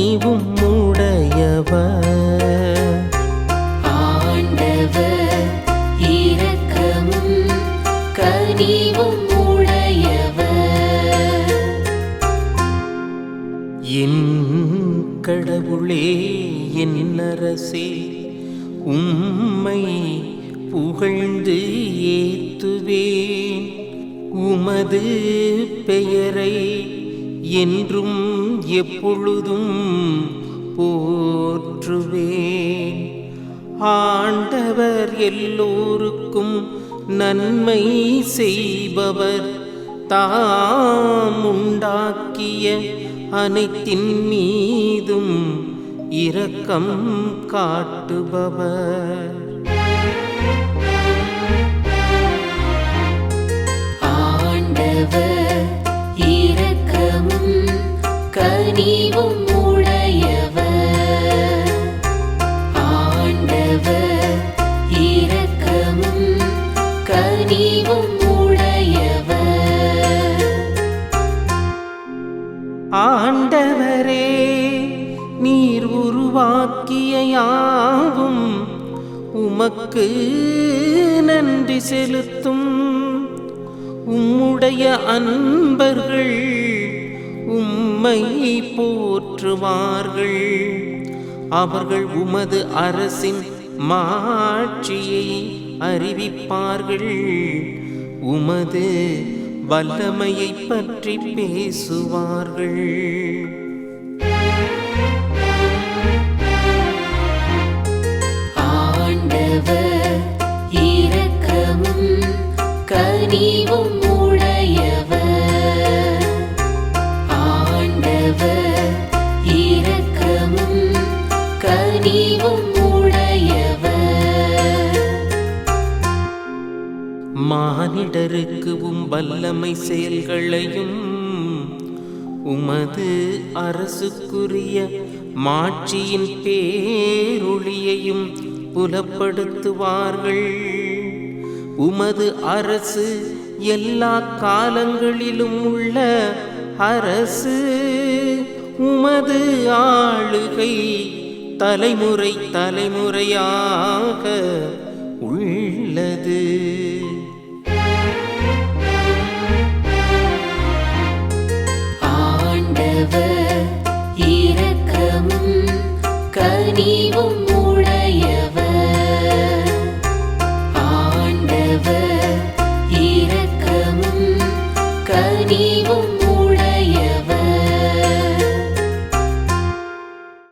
கனிவும் உடையவர் ஆண்டவர் இரக்கமும் கனிவும் உடையவர். என் கடவுளே என் அரசே உம்மை புகழ்ந்து ஏத்துவேன். உமது பெயரை என்றும் எப்பொழுதும் போற்றுவேன். ஆண்டவர் எல்லோருக்கும் நன்மை செய்பவர். தாம் உண்டாக்கிய அனைத்தின் மீதும் இரக்கம் காட்டுபவர். கனிவும் உடையவர் ஆண்டவரே நீர் உருவாக்கிய யாவும் உமக்கு நன்றி செலுத்தும். உம்முடைய அன்பர்கள் உம்மை போற்றுவார்கள். அவர்கள் உமது அரசின் மாட்சியை அறிவிப்பார்கள். உமது வல்லமையை பற்றி பேசுவார்கள். மானிடருக்கு உம் வல்லமை செயல்களையும் உமது அரசுக்குரிய மாட்சியின் பேரொளியையும் புலப்படுத்துவார்கள். உமது அரசு எல்லா காலங்களிலும் உள்ள அரசு உமது ஆளுகை தலைமுறை தலைமுறையாக உள்ளது. கனிவும் உடையவர். ஆண்டவர் இரக்கமும் கனிவும் உடையவர்.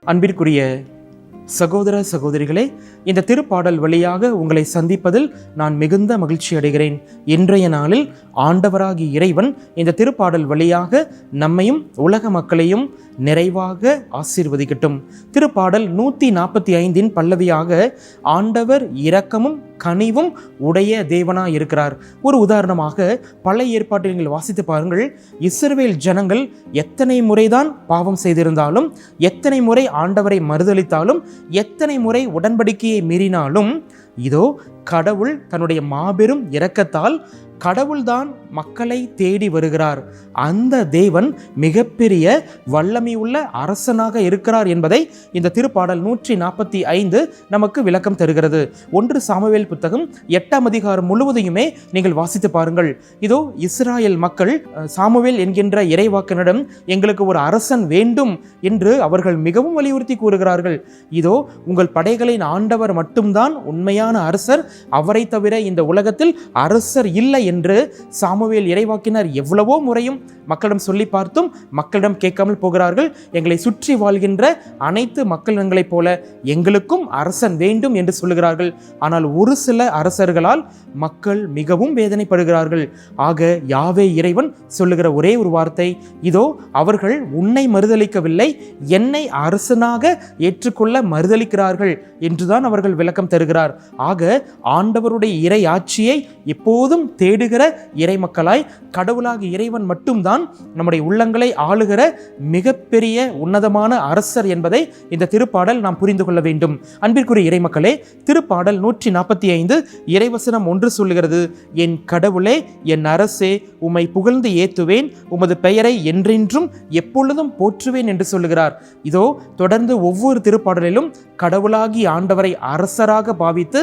அன்பிற்குரிய சகோதர சகோதரிகளே இந்த திருப்பாடல் வழியாக உங்களை சந்திப்பதில் நான் மிகுந்த மகிழ்ச்சி அடைகிறேன். இன்றைய நாளில் ஆண்டவராகி இறைவன் இந்த திருப்பாடல் வழியாக நம்மையும் உலக மக்களையும் நிறைவாக ஆசீர்வதிக்கட்டும். திருப்பாடல் நூற்றி நாற்பத்தி ஐந்தின் பல்லவியாக ஆண்டவர் இரக்கமும் கனிவும் உடைய தேவனாக இருக்கிறார் ஒரு உதாரணமாக பழைய ஏற்பாட்டில் நீங்கள் வாசித்து பாருங்கள். இஸ்ரவேல் ஜனங்கள் எத்தனை முறைதான் பாவம் செய்திருந்தாலும் எத்தனை முறை ஆண்டவரை மறுதளித்தாலும் எத்தனை முறை உடன்படிக்கையை மீறினாலும் இதோ கடவுள் தன்னுடைய மாபெரும் இரக்கத்தால் கடவுள்தான் மக்களை தேடி வருகிறார். அந்த தேவன் மிகப்பெரிய வல்லமையுள்ள அரசனாக இருக்கிறார் என்பதை இந்த திருப்பாடல் நூற்றி நாற்பத்தி ஐந்து நமக்கு விளக்கம் தருகிறது. ஒன்று சாமுவேல் புத்தகம் எட்டாம் அதிகாரம் முழுவதையுமே நீங்கள் வாசித்து பாருங்கள். இதோ இஸ்ராயல் மக்கள் சாமவேல் சாமுவேல் என்கின்ற இறைவாக்கனிடம் எங்களுக்கு ஒரு அரசன் வேண்டும் என்று அவர்கள் மிகவும் வலியுறுத்தி கூறுகிறார்கள். இதோ உங்கள் படைகளின் ஆண்டவர் மட்டும்தான் உண்மையான அரசர். அவரை தவிர இந்த உலகத்தில் அரசர் இல்லை என்று சாமுவேல் இறைவாக்கினர் எவ்வளவோ முறையும் மக்களிடம் சொல்லி பார்த்தும் மக்களிடம் கேட்காமல் போகிறார்கள். எங்களை சுற்றி வாழ்கின்ற அனைத்து மக்களினங்களைப் போல எங்களுக்கும் அரசன் வேண்டும் என்று சொல்லுகிறார்கள். ஆனால் ஒரு சில அரசர்களால் மக்கள் மிகவும் வேதனைப்படுகிறார்கள். ஆக யாவே இறைவன் சொல்லுகிற ஒரே ஒரு வார்த்தை இதோ அவர்கள் உன்னை மறுதளிக்கவில்லை என்னை அரசனாக ஏற்றுக்கொள்ள மறுதளிக்கிறார்கள் என்றுதான் அவர்கள் விளக்கம் தருகிறார். ஆக ஆண்டவருடைய இறை ஆட்சியை எப்போதும் தேடி தேடுகிற இறைமக்களாய் கடவுளாக இறைவன் மட்டும்தான் நம்முடைய உள்ளங்களை ஆளுகிற மிகப்பெரிய உன்னதமான அரசர் என்பதை இந்த திருப்பாடல் நாம் புரிந்து கொள்ள வேண்டும். அன்பிற்குரிய இறைமக்களே திருப்பாடல் நூற்றி நாற்பத்தி ஐந்து இறைவசனம் ஒன்று சொல்லுகிறது என் கடவுளே என் அரசே உம்மை புகழ்ந்து ஏத்துவேன் உமது பெயரை என்றென்றும் எப்பொழுதும் போற்றுவேன் என்று சொல்லுகிறார். இதோ தொடர்ந்து ஒவ்வொரு திருப்பாடலிலும் கடவுளாகி ஆண்டவரை அரசராக பாவித்து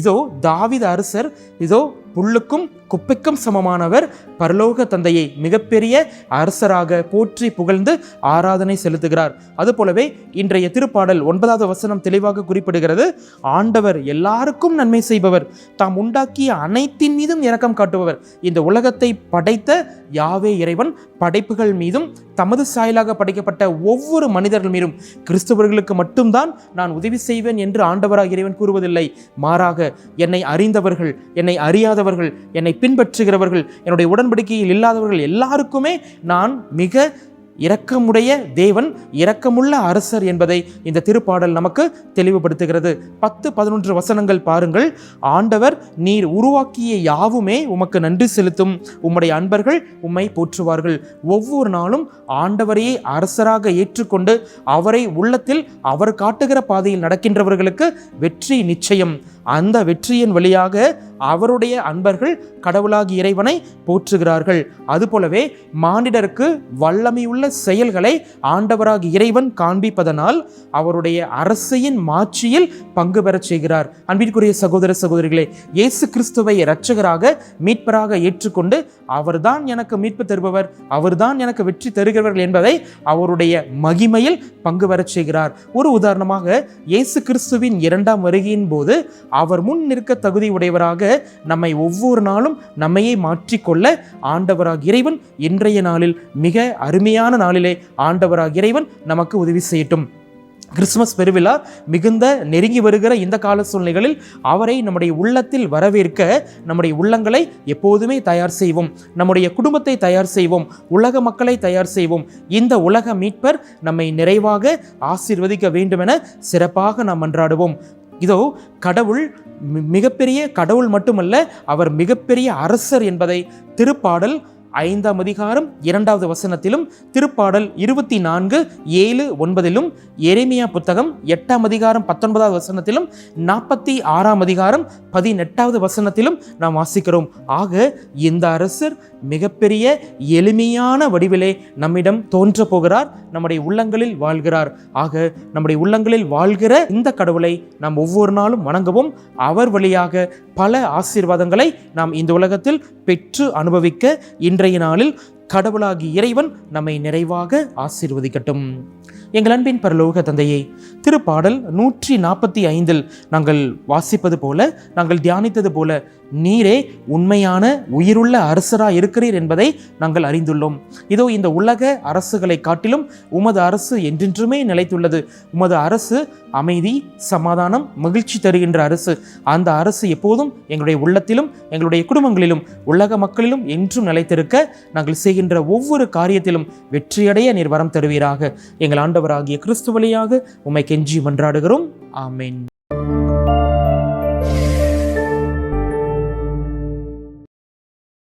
இதோ தாவித அரசர் இதோ புல்லுக்கும் குப்பைக்கும் சமமானவர் பரலோக தந்தையை மிகப்பெரிய அரசராக போற்றி புகழ்ந்து ஆராதனை செலுத்துகிறார். அதுபோலவே இன்றைய திருப்பாடல் ஒன்பதாவது வசனம் தெளிவாக குறிப்பிடுகிறது. ஆண்டவர் எல்லாருக்கும் நன்மை செய்பவர். தாம் உண்டாக்கிய அனைத்தின் மீதும் இரக்கம் காட்டுபவர். இந்த உலகத்தை படைத்த யாவே இறைவன் படைப்புகள் மீதும் தமது சாயலாக படைக்கப்பட்ட ஒவ்வொரு மனிதர்கள் மீதும் கிறிஸ்தவர்களுக்கு மட்டும்தான் நான் உதவி செய்வேன் என்று ஆண்டவராக இறைவன் கூறுவதில்லை. மாறாக என்னை அறிந்தவர்கள் என்னை அறியாதவர்கள் என்னை பின்பற்றுகிறவர்கள் என்னுடைய உடன் உடன்படிக்கையில் இல்லாதவர்கள் எல்லாருக்குமே நான் மிக இரக்கமுடைய தேவன் இரக்கமுள்ள அரசர் என்பதை இந்த திருப்பாடல் நமக்கு தெளிவுபடுத்துகிறது. பத்து பதினொன்று வசனங்கள் பாருங்கள். ஆண்டவர் நீர் உருவாக்கிய யாவுமே உமக்கு நன்றி செலுத்தும். உம்முடைய அன்பர்கள் உம்மை போற்றுவார்கள். ஒவ்வொரு நாளும் ஆண்டவரையே அரசராக ஏற்றுக்கொண்டு அவரை உள்ளத்தில் அவர் காட்டுகிற பாதையில் நடக்கின்றவர்களுக்கு வெற்றி நிச்சயம். அந்த வெற்றியின் வழியாக அவருடைய அன்பர்கள் கடவுளாகி இறைவனை போற்றுகிறார்கள். அதுபோலவே மானிடருக்கு வல்லமையுள்ள செயல்களை ஆண்டவராகி இறைவன் காண்பிப்பதனால் அவருடைய அரசையின் மாட்சியில் பங்கு பெறச் செய்கிறார். அன்பிற்குரிய சகோதர சகோதரிகளே இயேசு கிறிஸ்துவை இரட்சகராக மீட்பராக ஏற்றுக்கொண்டு அவர்தான் எனக்கு மீட்பு தருபவர் அவர்தான் எனக்கு வெற்றி தருகிறவர்கள் என்பதை அவருடைய மகிமையில் பங்கு பெறச் செய்கிறார். ஒரு உதாரணமாக இயேசு கிறிஸ்துவின் இரண்டாம் வருகையின் போது அவர் முன் நிற்க தகுதி உடையவராக நம்மை ஒவ்வொரு நாளும் நம்மையே மாற்றிக்கொள்ள ஆண்டவராக இறைவன் இன்றைய நாளில் மிக அருமையான நாளிலே ஆண்டவராக இறைவன் நமக்கு உதவி செய்யட்டும். கிறிஸ்துமஸ் பெருவிழா மிகுந்த நெருங்கி வருகிற இந்த கால சூழ்நிலைகளில் அவரை நம்முடைய உள்ளத்தில் வரவேற்க நம்முடைய உள்ளங்களை எப்போதுமே தயார் செய்வோம். நம்முடைய குடும்பத்தை தயார் செய்வோம். உலக மக்களை தயார் செய்வோம். இந்த உலக மீட்பர் நம்மை நிறைவாக ஆசீர்வதிக்க வேண்டுமென சிறப்பாக நாம் மன்றாடுவோம் இதோ கடவுள் மி- மிகப்பெரிய கடவுள் மட்டுமல்ல அவர் மிகப்பெரிய அரசர் என்பதை திருப்பாடல் ஐந்தாம் அதிகாரம் இரண்டாவது வசனத்திலும் திருப்பாடல் இருபத்தி நான்கு ஏழு ஒன்பதிலும் எரேமியா புத்தகம் எட்டாம் அதிகாரம் பத்தொன்பதாவது வசனத்திலும் நாற்பத்தி ஆறாம் அதிகாரம் பதினெட்டாவது வசனத்திலும் நாம் வாசிக்கிறோம். ஆக இந்த அரசர் மிகப்பெரிய எளிமையான வடிவிலே நம்மிடம் தோன்ற போகிறார் நம்முடைய உள்ளங்களில் வாழ்கிறார். ஆக நம்முடைய உள்ளங்களில் வாழ்கிற இந்த கடவுளை நாம் ஒவ்வொரு நாளும் வணங்கவும். அவர் வழியாக பல ஆசீர்வாதங்களை நாம் இந்த உலகத்தில் பெற்று அனுபவிக்க இன்றைய நாளில் கடவுளாகி இறைவன் நம்மை நிறைவாக ஆசீர்வதிக்கட்டும். எங்கள் அன்பின் பரலோக தந்தையை திருப்பாடல் நூற்றி நாற்பத்தி ஐந்தில் நாங்கள் வாசிப்பது போல நாங்கள் தியானித்தது போல நீரே உண்மையான உயிருள்ள அரசராக இருக்கிறீர் என்பதை நாங்கள் அறிந்துள்ளோம். இதோ இந்த உலக அரசுகளை காட்டிலும் உமது அரசு என்றென்றுமே நிலைத்துள்ளது. உமது அரசு அமைதி சமாதானம் மகிழ்ச்சி தருகின்ற அரசு. அந்த அரசு எப்போதும் எங்களுடைய உள்ளத்திலும் எங்களுடைய குடும்பங்களிலும் உலக மக்களிலும் என்றும் நிலைத்திருக்க நாங்கள் செய்கின்ற ஒவ்வொரு காரியத்திலும் வெற்றியடைய நீர் வரம் தருவீராக. எங்கள் ஆண்டவராகிய கிறிஸ்து வழியாக உம்மை கெஞ்சி மன்றாடுகிறோம். ஆமேன்.